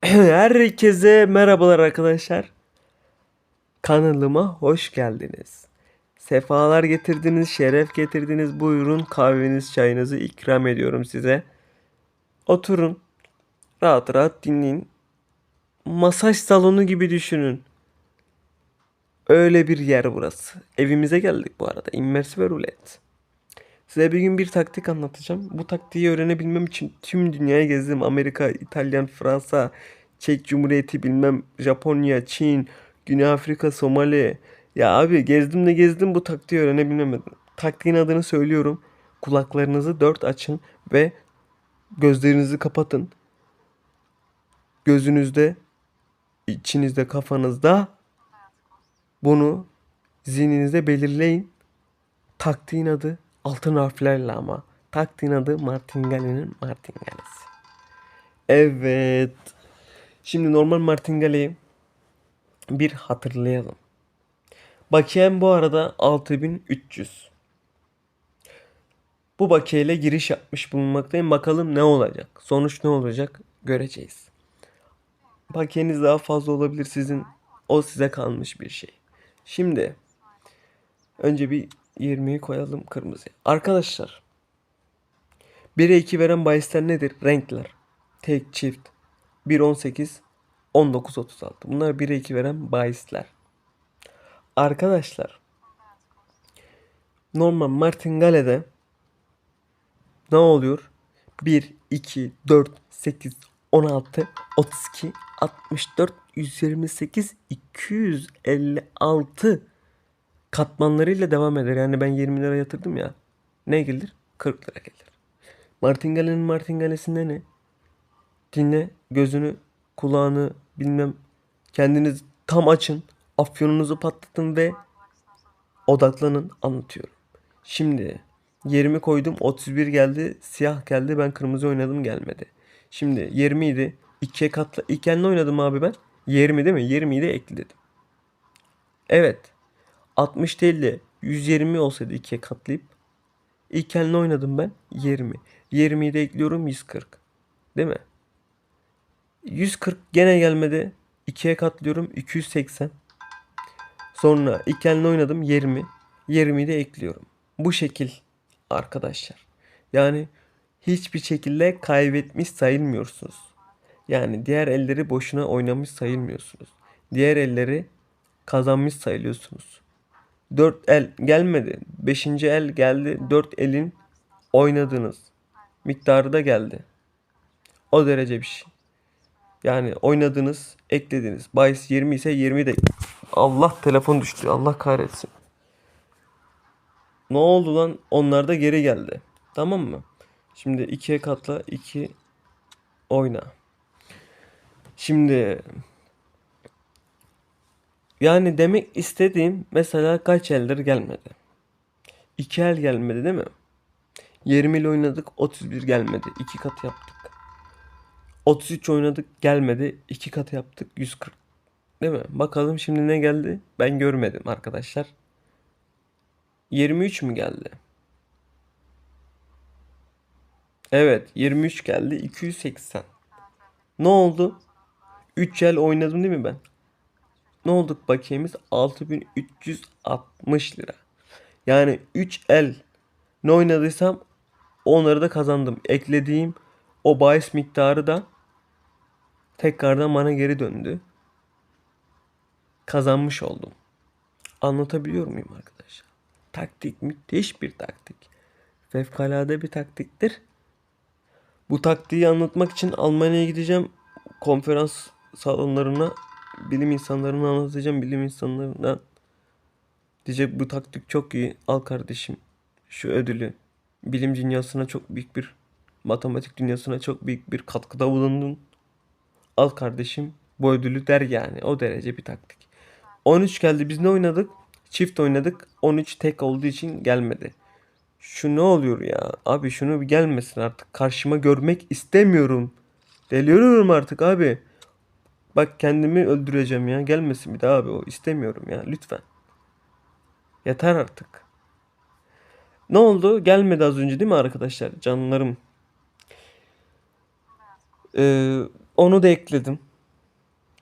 Herkese merhabalar arkadaşlar. Kanalıma hoş geldiniz. Sefalar getirdiniz, şeref getirdiniz. Buyurun kahveniz, çayınızı ikram ediyorum size. Oturun. Rahat rahat dinleyin. Masaj salonu gibi düşünün. Öyle bir yer burası. Evimize geldik bu arada. Immersive rulet. Size bir gün bir taktik anlatacağım. Bu taktiği öğrenebilmem için tüm dünyayı gezdim. Amerika, İtalyan, Fransa, Çek Cumhuriyeti, bilmem Japonya, Çin, Güney Afrika, Somali. Ya abi gezdim de gezdim bu taktiği öğrenebilmedim. Taktiğin adını söylüyorum. Kulaklarınızı dört açın ve gözlerinizi kapatın. Gözünüzde, içinizde, kafanızda bunu zihninizde belirleyin. Taktiğin adı altın harflerle ama. Taktiğin adı Martingale'nin Martingalesi. Evet. Şimdi normal Martingale'yi bir hatırlayalım. Bakiyem bu arada 6300. Bu bakiyeyle giriş yapmış bulunmaktayım. Bakalım ne olacak? Sonuç ne olacak? Göreceğiz. Bakiyeniz daha fazla olabilir sizin. O size kalmış bir şey. Şimdi önce bir 20'yi koyalım kırmızıya. Arkadaşlar 1'e 2 veren bahisler nedir? Renkler. Tek çift. 1 18 19 36. Bunlar 1'e 2 veren bahisler. Arkadaşlar normal Martingale'de ne oluyor? 1 2 4 8 16 32 64 128 256 katmanlarıyla devam eder. Yani ben 20 lira yatırdım ya. Ne gelir? 40 lira gelir. Martingale'nin martingalesinde ne? Dinle, gözünü, kulağını bilmem kendiniz tam açın. Afyonunuzu patlatın ve odaklanın anlatıyorum. Şimdi 20 koydum 31 geldi siyah geldi ben kırmızı oynadım gelmedi. Şimdi 20 idi 2'ye katla ilk eline oynadım abi ben 20 değil mi 20'yi de ekledim. Evet 60 değil de 120 olsaydı ikiye katlayıp ilk eline oynadım ben 20. 20'yi de ekliyorum 140. Değil mi? 140 gene gelmedi. 2'ye katlıyorum 280. Sonra ilk eline oynadım 20. 20'yi de ekliyorum. Bu şekil arkadaşlar. Yani hiçbir şekilde kaybetmiş sayılmıyorsunuz. Yani diğer elleri boşuna oynamış sayılmıyorsunuz. Diğer elleri kazanmış sayılıyorsunuz. 4 el gelmedi. 5. el geldi. 4 elin oynadığınız miktarı da geldi. O derece bir şey. Yani oynadınız, eklediniz. Bahis 20 ise 20 de Allah telefon düştü. Allah kahretsin. Ne oldu lan? Onlar da geri geldi. Tamam mı? Şimdi 2'ye katla 2 oyna. Şimdi yani demek istediğim mesela kaç eldir gelmedi. 2 el gelmedi değil mi? 20 ile oynadık 31 gelmedi. 2 kat yaptık. 33 oynadık gelmedi. 2 kat yaptık 140. Değil mi? Bakalım şimdi ne geldi? Ben görmedim arkadaşlar. 23 mü geldi? Evet 23 geldi 280. Ne oldu? 3 el oynadım değil mi ben? Ne olduk bakiyemiz 6360 lira. Yani 3 el ne oynadıysam onları da kazandım. Eklediğim o bahis miktarı da tekrardan bana geri döndü. Kazanmış oldum. Anlatabiliyor muyum arkadaşlar? Taktik müthiş bir taktik. Fevkalade bir taktiktir. Bu taktiği anlatmak için Almanya'ya gideceğim. Konferans salonlarına bilim insanlarına anlatacağım. Bilim insanlarından diyecek bu taktik çok iyi. Al kardeşim şu ödülü. Bilim dünyasına çok büyük bir matematik dünyasına çok büyük bir katkıda bulundun. Al kardeşim bu ödülü der yani. O derece bir taktik. 13 geldi. Biz ne oynadık? Çift oynadık. 13 tek olduğu için gelmedi. Şu ne oluyor ya? Abi şunu bir gelmesin artık. Karşıma görmek istemiyorum. Deliyorum artık abi. Bak kendimi öldüreceğim ya. Gelmesin bir daha abi o. İstemiyorum ya. Lütfen. Yeter artık. Ne oldu? Gelmedi az önce değil mi arkadaşlar? Canlarım. Ee, onu da ekledim.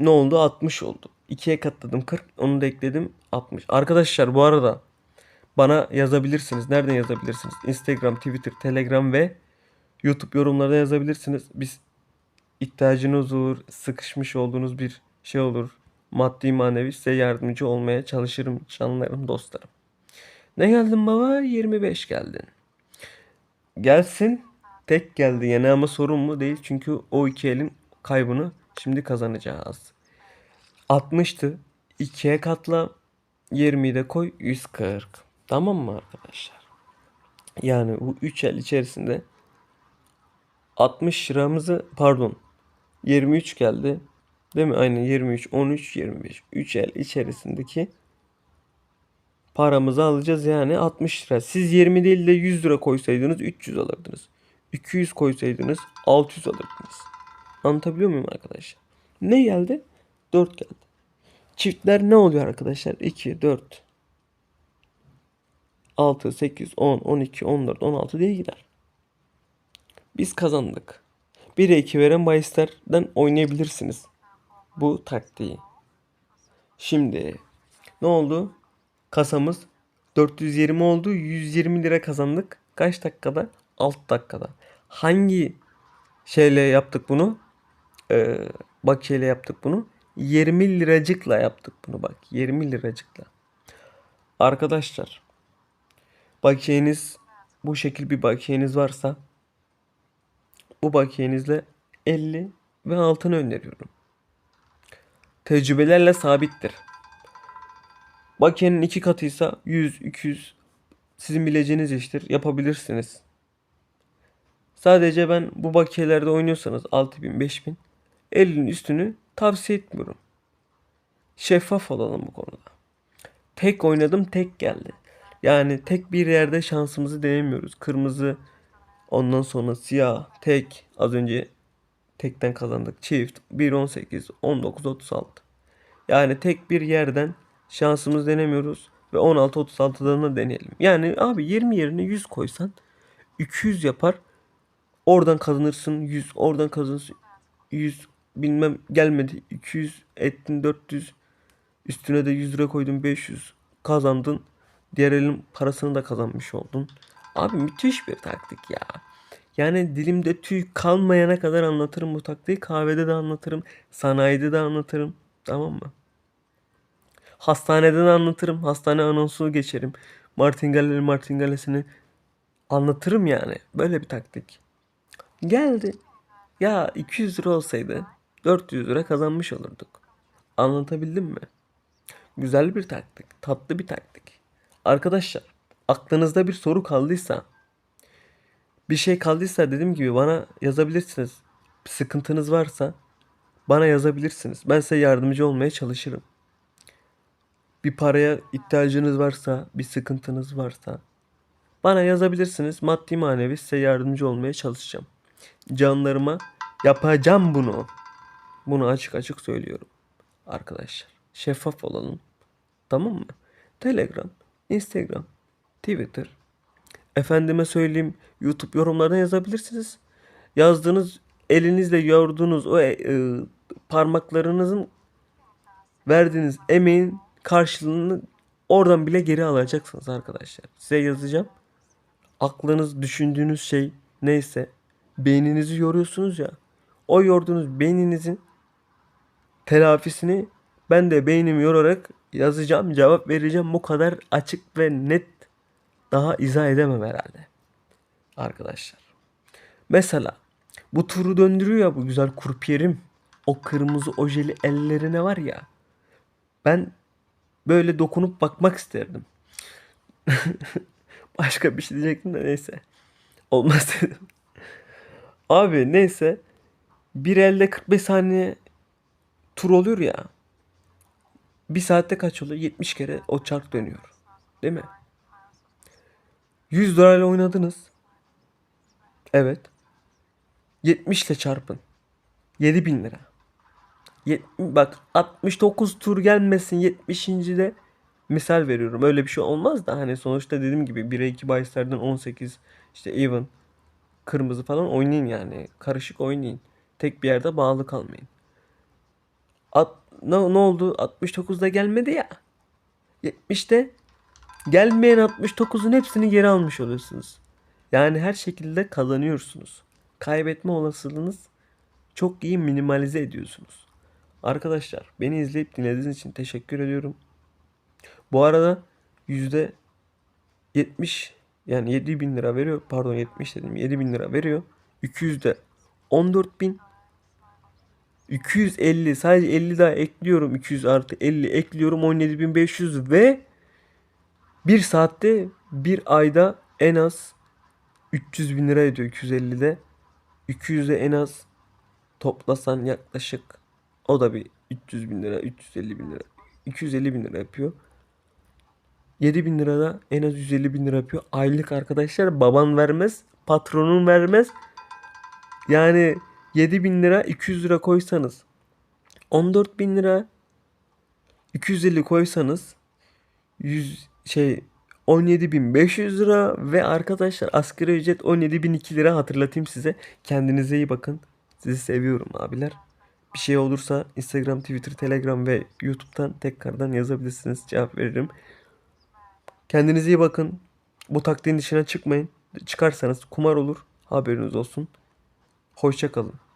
ne oldu? 60 oldu. 2'ye katladım 40. Onu da ekledim 60. Arkadaşlar bu arada bana yazabilirsiniz. Nereden yazabilirsiniz? Instagram, Twitter, Telegram ve YouTube yorumlarda yazabilirsiniz. Biz ihtiyacınız olur, sıkışmış olduğunuz bir şey olur. Maddi manevi size yardımcı olmaya çalışırım canlarım dostlarım. Ne geldin baba? 25 geldin. Gelsin. Tek geldi yine ama sorun mu değil. Çünkü o iki elin kaybını şimdi kazanacağız. 60'tı. 2'ye katla. 20'yi de koy. 140. Tamam mı arkadaşlar? Yani bu 3 el içerisinde 60 liramızı pardon 23 geldi. Değil mi? Aynen 23, 13, 25. 3 el içerisindeki paramızı alacağız yani 60 lira. Siz 20 değil de 100 lira koysaydınız 300 alırdınız. 200 koysaydınız 600 alırdınız. Anlatabiliyor muyum arkadaşlar? Ne geldi? 4 geldi. Çiftler ne oluyor arkadaşlar? 2, 4, 6, 8, 10, 12, 14, 16 diye gider. Biz kazandık. 1'e 2 veren bahislerden oynayabilirsiniz. Bu taktiği. Şimdi ne oldu? Kasamız 420 oldu. 120 lira kazandık. Kaç dakikada? 6 dakikada. Hangi şeyle yaptık bunu? Ee, bakiyeyle yaptık bunu. 20 liracıkla yaptık bunu bak. 20 liracıkla. Arkadaşlar bakiyeniz bu şekil bir bakiyeniz varsa bu bakiyenizle 50 ve altını öneriyorum. Tecrübelerle sabittir. Bakiyenin iki katıysa 100, 200 sizin bileceğiniz iştir. Yapabilirsiniz. Sadece ben bu bakiyelerde oynuyorsanız 6000, 5000 50'nin üstünü tavsiye etmiyorum. Şeffaf olalım bu konuda. Tek oynadım tek geldi. Yani tek bir yerde şansımızı denemiyoruz. Kırmızı ondan sonra siyah tek az önce tekten kazandık. Çift 1 18 19 36. Yani tek bir yerden şansımız denemiyoruz ve 16 36'dan da deneyelim. Yani abi 20 yerine 100 koysan 200 yapar. Oradan kazanırsın 100, oradan kazanırsın 100 bilmem gelmedi 200 ettin 400 üstüne de 100 lira koydun 500 kazandın. Diğer elin parasını da kazanmış oldun. Abi müthiş bir taktik ya. Yani dilimde tüy kalmayana kadar anlatırım bu taktiği. Kahvede de anlatırım. Sanayide de anlatırım. Tamam mı? Hastanede de anlatırım. Hastane anonsu geçerim. Martingalleri Martingalesini anlatırım yani. Böyle bir taktik. Geldi. Ya 200 lira olsaydı 400 lira kazanmış olurduk. Anlatabildim mi? Güzel bir taktik. Tatlı bir taktik. Arkadaşlar aklınızda bir soru kaldıysa bir şey kaldıysa dediğim gibi bana yazabilirsiniz. Bir sıkıntınız varsa bana yazabilirsiniz. Ben size yardımcı olmaya çalışırım. Bir paraya ihtiyacınız varsa, bir sıkıntınız varsa bana yazabilirsiniz. Maddi manevi size yardımcı olmaya çalışacağım. Canlarıma yapacağım bunu. Bunu açık açık söylüyorum. Arkadaşlar şeffaf olalım. Tamam mı? Telegram, Instagram, Twitter. Efendime söyleyeyim YouTube yorumlarına yazabilirsiniz. Yazdığınız elinizle yorduğunuz o e, e, parmaklarınızın verdiğiniz emeğin karşılığını oradan bile geri alacaksınız arkadaşlar. Size yazacağım. Aklınız düşündüğünüz şey neyse beyninizi yoruyorsunuz ya. O yorduğunuz beyninizin telafisini ben de beynimi yorarak yazacağım, cevap vereceğim. Bu kadar açık ve net daha izah edemem herhalde. Arkadaşlar. Mesela bu turu döndürüyor ya bu güzel kurpiyerim. O kırmızı ojeli ellerine var ya. Ben böyle dokunup bakmak isterdim. Başka bir şey diyecektim de neyse. Olmaz dedim. Abi neyse. Bir elde 45 saniye tur oluyor ya. Bir saatte kaç oluyor? 70 kere o çark dönüyor. Değil mi? 100 lirayla oynadınız. Evet. 70 ile çarpın. 7000 lira. Yet, bak 69 tur gelmesin 70. de misal veriyorum. Öyle bir şey olmaz da hani sonuçta dediğim gibi 1'e 2 bahislerden 18 işte even kırmızı falan oynayın yani. Karışık oynayın. Tek bir yerde bağlı kalmayın. At, ne, ne oldu? 69'da gelmedi ya. 70'te gelmeyen 69'un hepsini geri almış oluyorsunuz. Yani her şekilde kazanıyorsunuz. Kaybetme olasılığınız çok iyi minimalize ediyorsunuz. Arkadaşlar beni izleyip dinlediğiniz için teşekkür ediyorum. Bu arada yüzde 70 yani 7 bin lira veriyor. Pardon 70 dedim 7 bin lira veriyor. 200'de 14 bin. 250 sadece 50 daha ekliyorum. 200 artı 50 ekliyorum 17.500 ve bir saatte bir ayda en az 300 bin lira ediyor 250'de. 200'e en az toplasan yaklaşık o da bir 300 bin lira 350 bin lira 250 bin lira yapıyor. 7 bin lirada en az 150 bin lira yapıyor. Aylık arkadaşlar baban vermez patronun vermez. Yani 7 bin lira 200 lira koysanız 14 bin lira 250 koysanız 100 şey 17.500 lira ve arkadaşlar asgari ücret 17.002 lira hatırlatayım size. Kendinize iyi bakın. Sizi seviyorum abiler. Bir şey olursa Instagram, Twitter, Telegram ve YouTube'dan tekrardan yazabilirsiniz. Cevap veririm. Kendinize iyi bakın. Bu taktiğin dışına çıkmayın. Çıkarsanız kumar olur. Haberiniz olsun. Hoşça kalın.